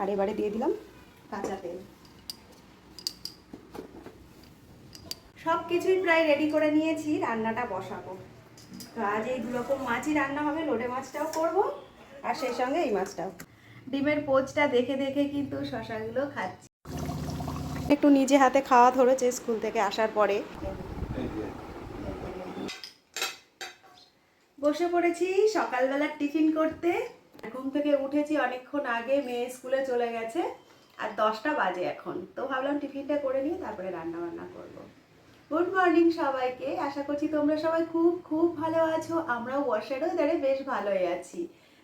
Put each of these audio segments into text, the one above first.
আর এবারে দিয়ে দিলাম কাঁচা তেল। সব কিছুই প্রায় রেডি করে নিয়েছি, রান্নাটা বসাবো। তো আজ এই দুরকম মাছই রান্না হবে, লোটে মাছটাও করব, আর সেই সঙ্গে এই মাছটাও। ডিমের পোচটা দেখে দেখে কিন্তু শশাগুলো খাচ্ছি। একটু নিজে হাতে খাওয়া ধরেছে স্কুল থেকে আসার পরে। বসে পড়েছি সকালবেলার টিফিন করতে। ঘুম থেকে উঠেছি অনেকক্ষণ আগে, মেয়ে স্কুলে চলে গেছে আর দশটা বাজে এখন। তো ভাবলাম টিফিনটা করে নিয়ে তারপরে রান্না বান্না করব। গুড মর্নিং সবাইকে। আশা করছি তোমরা সবাই খুব খুব ভালো আছো। আমরাও বর্ষার ওয়েদারে বেশ ভালোই আছি।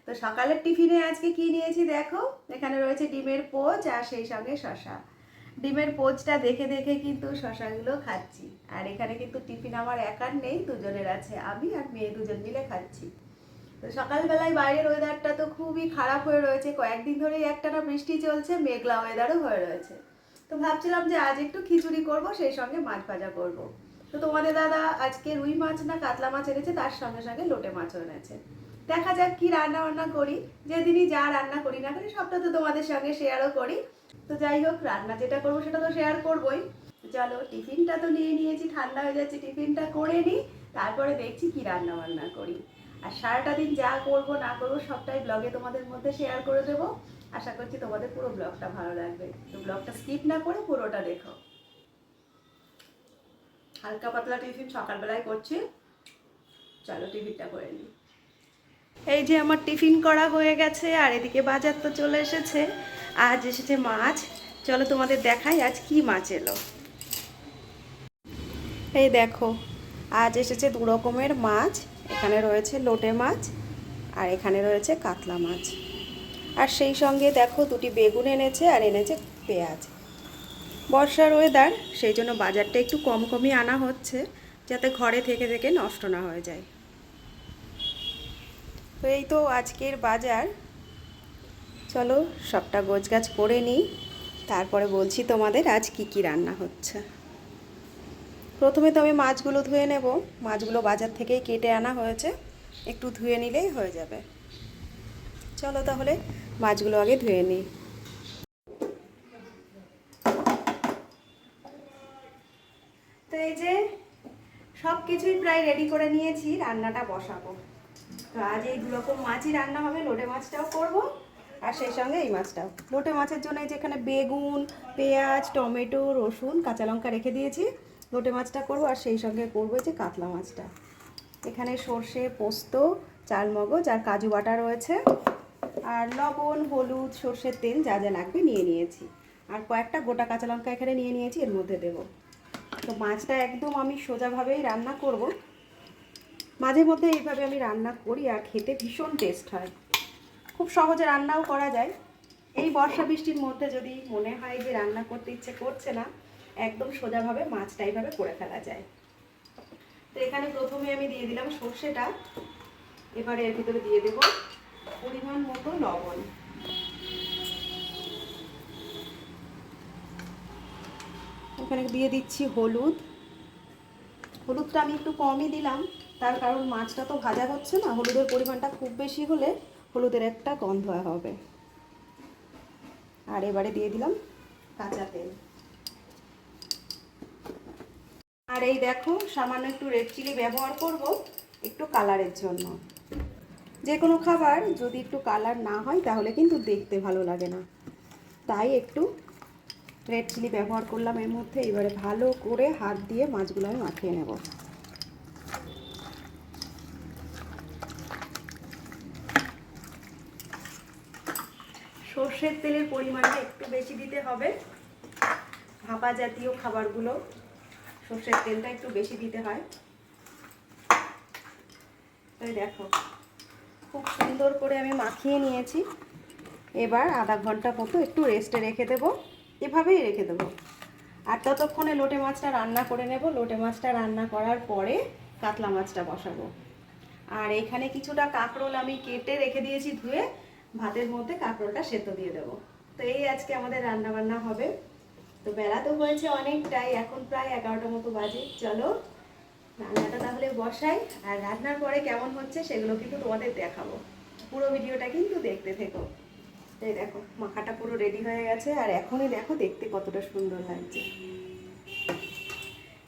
তো সকালের টিফিনে আজকে কি নিয়েছি দেখো? এখানে রয়েছে ডিমের পোচ আর সেই সঙ্গে শশা। ডিমের পোচটা দেখে দেখে কিন্তু শশাগুলো খাচ্ছি। আর এখানে কিন্তু টিফিন আমার একার নেই, দুজনের আছে। আমি আর মেয়ে দুজন মিলে খাচ্ছি। তো সকালবেলায় বাইরের ওয়েদারটা তো খুবই খারাপ হয়ে রয়েছে। কয়েকদিন ধরেই একটানা বৃষ্টি চলছে, মেঘলা ওয়েদারও হয়ে রয়েছে। তো ভাবছিলাম যে আজ একটু খিচুড়ি করব, সেই সঙ্গে মাছ ভাজা করব। তো তোমাদের দাদা আজকে রুই মাছ না কাতলা মাছ এনেছে, তার সঙ্গে সঙ্গে লোটে মাছও এনেছে। দেখা যাক কি রান্না বান্না করি। যেদিনই যা রান্না করি না করি সবটা তো তোমাদের সঙ্গে শেয়ারও করি। তো যাই হোক, রান্না যেটা করব সেটা তো শেয়ার করবোই। চলো, টিফিনটা তো নিয়ে নিয়েছি, ঠান্ডা হয়ে যাচ্ছে, টিফিনটা করে নিই, তারপরে দেখছি কি রান্না বান্না করি। আর সারাটা দিন যা করব না করব সবটাই ব্লগে তোমাদের মধ্যে শেয়ার করে দেবো। আশা করছি তোমাদের পুরো ব্লগটা ভালো লাগবে। তো ব্লগটা স্কিপ না করে পুরোটা দেখো। হালকা পাতলা টিফিন সকালবেলায় করছি। চলো টিফিনটা করে নিই। এই যে আমার টিফিন করা হয়ে গেছে, আর এদিকে বাজার তো চলে এসেছে। আজ এসেছে মাছ। চলো তোমাদের দেখাই আজ কি মাছ এলো। এই দেখো, আজ এসেছে দু রকমের মাছ। এখানে রয়েছে লোটে মাছ আর এখানে রয়েছে কাতলা মাছ। আর সেই সঙ্গে দেখো দুটি বেগুন এনেছে আর এনেছে পেঁয়াজ। বর্ষার ওয়েদার সেই জন্য বাজারটা একটু কম কমই আনা হচ্ছে, যাতে ঘরে থেকে থেকে নষ্ট না হয়ে যায়। তো এই তো আজকের বাজার। চলো সবটা গোছগাছ করে নিই। তারপরে বলছি তোমাদের আজ কি কি রান্না হচ্ছে। প্রথমে তো আমি মাছগুলো ধুয়ে নেব। মাছগুলো বাজার থেকেই কেটে আনা হয়েছে। একটু ধুয়ে নিলেই হয়ে যাবে। চলো তাহলে মাছগুলো আগে ধুয়ে নিই। তো এই যে সব কিছুই প্রায় রেডি করে নিয়েছি, রান্নাটা বসাবো। তো আজ এই দুরকম মাছই রান্না হবে, লোটে মাছটাও করব, আর সেই সঙ্গে এই মাছটাও। লোটে মাছের জন্য এই যে এখানে বেগুন, পেঁয়াজ, টমেটো, রসুন, কাঁচা লঙ্কা রেখে দিয়েছি। লোটে মাছটা করব আর সেই সঙ্গে করব যে কাতলা মাছটা। এখানে সর্ষে, পোস্ত চাল মগজ আর কাজু বাটা রয়েছে। আর লবণ, হলুদ, সর্ষের তেল যা যা লাগবে নিয়ে নিয়েছি। আর কয়েকটা গোটা কাঁচা লঙ্কা এখানে নিয়ে নিয়েছি, এর মধ্যে দেবো। তো মাছটা একদম আমি সোজাভাবেই রান্না করব। মাঝে মধ্যে এইভাবে আমি রান্না করি আর খেতে ভীষণ টেস্ট হয়। খুব সহজে রান্নাও করা যায়। এই বর্ষা বৃষ্টির মধ্যে যদি মনে হয় যে রান্না করতে ইচ্ছে করছে না একদম সোজাভাবে মাছটা এইভাবে করে ফেলা যায়। তো এখানে প্রথমে আমি দিয়ে দিলাম সর্ষেটা। এবারে এর ভিতরে দিয়ে দেব পরিমাণ মতো লবণ। এখানে দিয়ে দিচ্ছি হলুদ। হলুদটা আমি একটু কমই দিলাম, তার কারণ মাছটা তো ভাজা হচ্ছে না, হলুদের পরিমাণটা খুব বেশি হলে হলুদের একটা গন্ধ হবে। আর এবারে দিয়ে দিলাম কাঁচা তেল। আর এই দেখো, সামান্য একটু রেড চিলি ব্যবহার করব, একটু কালারের জন্য। যে কোনো খাবার যদি একটু কালার না হয়, তাহলে কিন্তু দেখতে ভালো লাগে না। তাই একটু রেড চিলি ব্যবহার করলাম এর মধ্যে, এবারে ভালো করে হাত দিয়ে মাছগুলো আমি মাখিয়ে নেব। সর্ষের তেলের পরিমাণটা একটু বেশি দিতে হবে। ভাপা জাতীয় খাবারগুলো সর্ষের তেলটা একটু বেশি দিতে হয়। তাই দেখো, খুব সুন্দর করে আমি মাখিয়ে নিয়েছি। এবার আধা ঘণ্টা মতো একটু রেস্টে রেখে দেবো। এভাবেই রেখে দেবো। আর ততক্ষণে লোটে মাছটা রান্না করে নেব। লোটে মাছটা রান্না করার পরে কাতলা মাছটা বসাবো। আর এখানে কিছুটা কাঁকরোল আমি কেটে রেখে দিয়েছি ধুয়ে, ভাতের মধ্যে কাঁকরোলটা সেদ্ধ দিয়ে দেবো। তো এই আজকে আমাদের রান্না বান্না হবে। তো বেলা তো হয়েছে অনেকটাই, এখন প্রায় এগারোটা মতো বাজে। চলো, রান্নাটা তাহলে বসাই, আর রান্নার পরে কেমন হচ্ছে সেগুলো কিন্তু তোমাদের দেখাবো। পুরো ভিডিওটা কিন্তু দেখতে থেকো। এই দেখো, মাখাটা পুরো রেডি হয়ে গেছে, আর এখনই দেখো দেখতে কতটা সুন্দর লাগছে।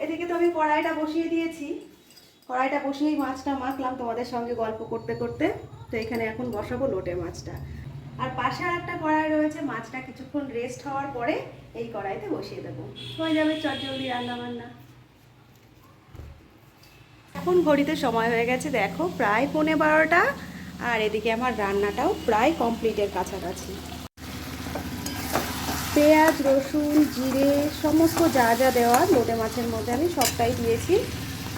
এদিকে তো আমি কড়াইটা বসিয়ে দিয়েছি। কড়াইটা বসিয়েই মাছটা মাখলাম তোমাদের সঙ্গে গল্প করতে করতে। তো এখানে এখন বসাবো লোটে মাছটা। আর পাশে আর একটা কড়াই রয়েছে মাছটা কিছুক্ষণ রেস্ট হওয়ার পরে এই কড়াইতে বসিয়ে দেবো। হয়ে যাবে চটজলদি রান্না বান্না এখন ঘড়িতে সময় হয়ে গেছে, দেখো, প্রায় পৌনে বারোটা, আর এদিকে আমার রান্নাটাও প্রায় কমপ্লিটের কাছাকাছি। পেঁয়াজ, রসুন, জিরে, সমস্ত যা যা দেওয়ার লোটে মাছের মধ্যে আমি সবটাই দিয়েছি।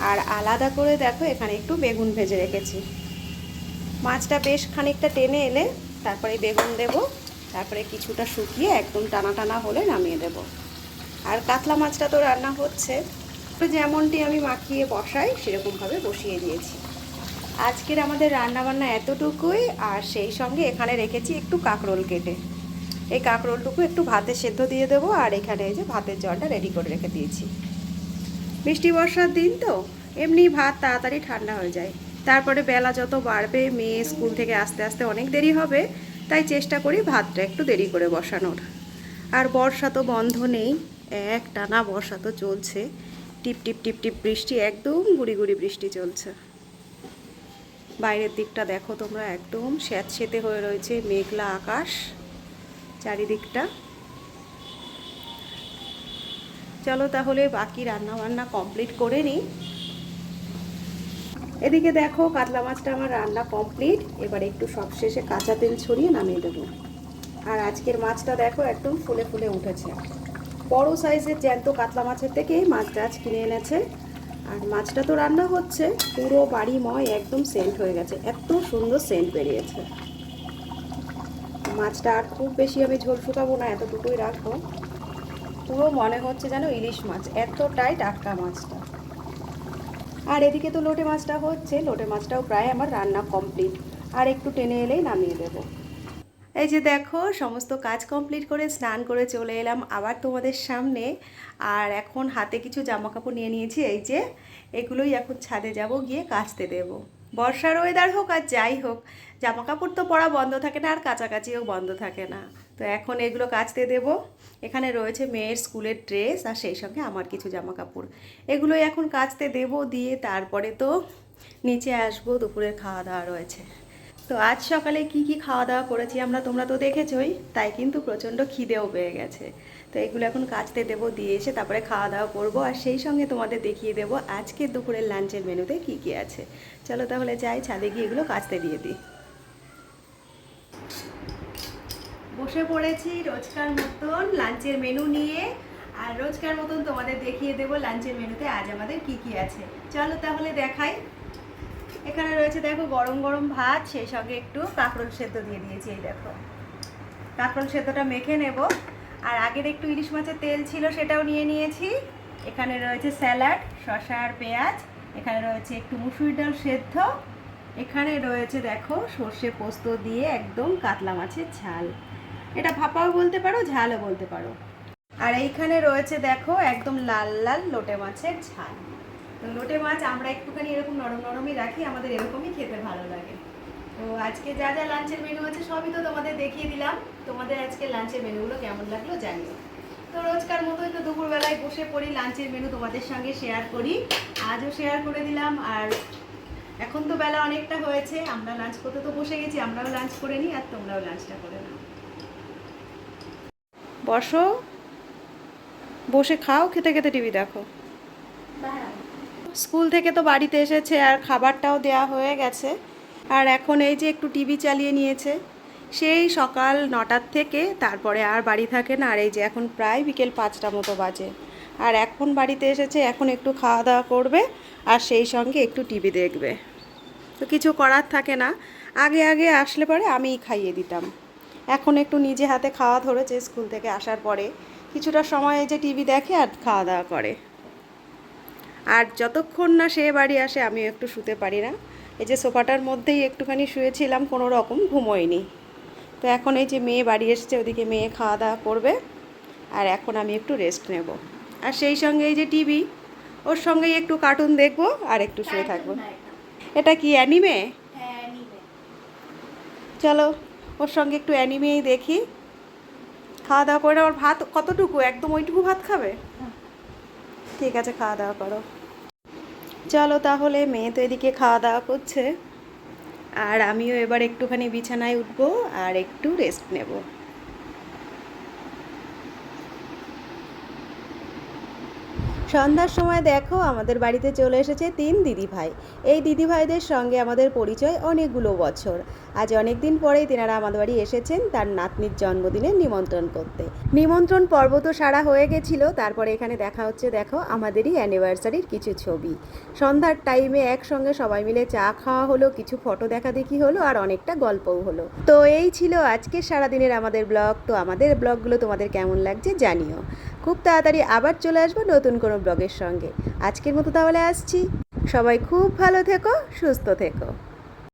আর আলাদা করে দেখো, এখানে একটু বেগুন ভেজে রেখেছি। মাছটা বেশ খানিকটা টেনে এলে তারপরে বেগুন দেব, তারপরে কিছুটা শুকিয়ে একদম টানা টানা হলে নামিয়ে দেব। আর কাতলা মাছটা তো রান্না হচ্ছে যেমনটি আমি মাখিয়ে বসাই, সেরকমভাবে বসিয়ে দিয়েছি। আজকের আমাদের রান্নাবান্না এতটুকুই, আর সেই সঙ্গে এখানে রেখেছি একটু কাঁকরোল কেটে। এই কাঁকরোলটুকু একটু ভাতে সেদ্ধ দিয়ে দেবো, আর এখানে এই যে ভাতের জলটা রেডি করে রেখে দিয়েছি। বৃষ্টি বর্ষার দিন তো, এমনি ভাত তাড়াতাড়ি ঠান্ডা হয়ে যায়। তারপরে বেলা যত বাড়বে, মেয়ে স্কুল থেকে আস্তে আস্তে অনেক দেরি হবে, তাই চেষ্টা করি ভাতটা একটু দেরি করে বসানোর। আর বর্ষা তো বন্ধ নেই, এক টানা বর্ষা তো চলছে। টিপ টিপ টিপ টিপ বৃষ্টি, একদম গুড়ি গুড়ি বৃষ্টি চলছে। বাইরের দিকটা দেখো তোমরা, একদম স্যাঁতসেতে হয়ে রয়েছে মেঘলা আকাশ চারিদিকটা। চলো তাহলে বাকি রান্না বান্না কমপ্লিট করে নিই। এদিকে দেখো, কাতলা মাছটা আমার রান্না কমপ্লিট এবার একটু সবশেষে কাঁচা তেল ছড়িয়ে নামিয়ে দেবো। আর আজকের মাছটা দেখো, একদম ফুলে ফুলে উঠেছে। বড় সাইজের জ্যান্ত কাতলা মাছের থেকে মাছটা আজ কিনে এনেছে। আর মাছটা তো রান্না হচ্ছে, পুরো বাড়িময় একদম সেন্ট হয়ে গেছে, এত সুন্দর সেন্ট বেরিয়েছে। মাছটা আর খুব বেশি আমি ঝোল শুকাবো না, এতটুকুই রাখব। পুরো মনে হচ্ছে যেন ইলিশ মাছ, এতটাই টাটকা মাছটা। আর এদিকে তো লোটে মাছটা হচ্ছে, লোটে মাছটাও প্রায় আমার রান্না কমপ্লিট। আর একটু টেনে এলেই নামিয়ে দেবো। এই যে দেখো, সমস্ত কাজ কমপ্লিট করে স্নান করে চলে এলাম আবার তোমাদের সামনে। আর এখন হাতে কিছু জামা কাপড় নিয়ে নিয়েছি, এই যে এগুলোই এখন ছাদে যাব গিয়ে কাচতে দেব। বর্ষার ওয়েদার হোক আর যাই হোক জামা কাপড় তো পরা বন্ধ থাকে না আর কাছাকাছিও বন্ধ থাকে না। তো এখন এগুলো কাচতে দেব। এখানে রয়েছে মেয়ের স্কুলের ড্রেস আর সেই সঙ্গে আমার কিছু জামা কাপড় এগুলোই এখন কাচতে দেব, দিয়ে তারপরে তো নিচে আসব, দুপুরের খাওয়া দাওয়া রয়েছে। তো আজ সকালে কি কি খাওয়া দাওয়া করেছি আমরা তোমরা তো দেখেছই, তাই কিন্তু প্রচণ্ড খিদেও পেয়ে গেছে। তো এগুলো এখন কাচতে দেবো, দিয়ে এসে তারপরে খাওয়া দাওয়া করব। আর সেই সঙ্গে তোমাদের দেখিয়ে দেবো আজকে দুপুরের লাঞ্চের মেনুতে কি কি আছে। চলো তাহলে যাই, ছাদে গিয়ে এগুলো কাচতে দিয়ে দিই। বসে পড়েছি রোজকার মতন লাঞ্চের মেনু নিয়ে। আর রোজকার মতন তোমাদের দেখিয়ে দেবো লাঞ্চের মেনুতে আজ আমাদের কি কি আছে। চলো তাহলে দেখাই। এখানে রয়েছে দেখো গরম গরম ভাত, সেই সঙ্গে একটু কাঁকরোল সেদ্ধ দিয়ে দিয়েছি, এই দেখো। কাঁকরোল সেদ্ধটা মেখে নেব। আর আগের একটু ইলিশ মাছের তেল ছিল সেটাও নিয়ে নিয়েছি। এখানে রয়েছে স্যালাড, শসা আর পেঁয়াজ। এখানে রয়েছে একটু মুসুর ডাল সেদ্ধ। এখানে রয়েছে দেখো সর্ষে পোস্ত দিয়ে একদম কাতলা মাছের ঝাল। এটা ভাপাও বলতে পারো, ঝালও বলতে পারো। আর এইখানে রয়েছে দেখো একদম লাল লাল লোটে মাছের ঝাল। লোটে মাছ আমরা একটুখানি এরকম নরম নরমই রাখি, আমাদের এরকমই খেতে ভালো লাগে। তো আজকে যা যা লাঞ্চের মেনু আছে সবই তো তোমাদের দেখিয়ে দিলাম। তোমাদের আজকে লাঞ্চের মেনুগুলো কেমন লাগল জানিও। তো রোজকার মতোই তো দুপুরবেলায় বসে পড়ি লাঞ্চের মেনু তোমাদের সঙ্গে শেয়ার করি। আজও শেয়ার করে দিলাম আর এখন তো বেলা অনেকটা হয়েছে আমরা লাঞ্চ করতে তো বসে গেছি আমরাও লাঞ্চ করে নিই আর তোমরাও লাঞ্চটা করে নাও। বসো। বসে খাও খেতে খেতে টিভি দেখো। স্কুল থেকে তো বাড়িতে এসেছে আর খাবারটাও দেয়া হয়ে গেছে। আর এখন এই যে একটু টিভি চালিয়ে নিয়েছে, সেই সকাল নটার থেকে তারপরে আর বাড়ি থাকে না, আর এই যে এখন প্রায় বিকেল পাঁচটা মতো বাজে। আর এখন বাড়িতে এসেছে, এখন একটু খাওয়া দাওয়া করবে, আর সেই সঙ্গে একটু টিভি দেখবে। তো কিছু করার থাকে না, আগে আগে আসলে পরে আমিই খাইয়ে দিতাম। এখন একটু নিজে হাতে খাওয়া ধরেছে স্কুল থেকে আসার পরে, কিছুটা সময় এই যে টিভি দেখে আর খাওয়া দাওয়া করে। আর যতক্ষণ না সে বাড়ি আসে আমি একটু শুতে পারি না। এই যে সোফাটার মধ্যেই একটুখানি শুয়েছিলাম কোনো রকম ঘুমোয়নি। তো এখন এই যে মেয়ে বাড়ি এসছে ওদিকে মেয়ে খাওয়া দাওয়া করবে আর এখন আমি একটু রেস্ট নেব। আর সেই সঙ্গে এই যে টিভি ওর সঙ্গেই একটু কার্টুন দেখব আর একটু শুয়ে থাকব। এটা। কি অ্যানিমে চলো ওর সঙ্গে একটু অ্যানিমেই দেখি। খাওয়া দাওয়া করে ওর ভাত কতটুকু? একদম ওইটুকু ভাত খাবে? ঠিক আছে খাওয়া দাওয়া করো। চলো তাহলে, মেয়ে তো এদিকে খাওয়া দাওয়া করছে। আর আমিও এবার একটুখানি বিছানায় উঠবো আর একটু রেস্ট নেব। সন্ধ্যার সময় দেখো আমাদের বাড়িতে চলে এসেছে তিন দিদি ভাই এই দিদি ভাইদের সঙ্গে আমাদের পরিচয় অনেকগুলো বছর। আজ অনেক দিন পরেই তেনারা আমাদের বাড়ি এসেছেন তার নাতনির জন্মদিনের নিমন্ত্রণ করতে। নিমন্ত্রণ পর্ব তো সারা হয়ে গেছিল, তারপরে এখানে দেখা হচ্ছে, দেখো, আমাদেরই অ্যানিভার্সারির কিছু ছবি। সন্ধ্যার টাইমে একসঙ্গে সবাই মিলে চা খাওয়া হলো, কিছু ফটো দেখা দেখি হলো, আর অনেকটা গল্পও হলো। তো এই ছিল আজকের সারাদিনের আমাদের ব্লগ তো আমাদের ব্লগগুলো তোমাদের কেমন লাগছে জানিও। খুব তাড়াতাড়ি আবার চলে আসব নতুন কোনো ব্লগের সঙ্গে। আজকের মতো তাহলে আসছি। সবাই খুব ভালো থেকো সুস্থ থেকো।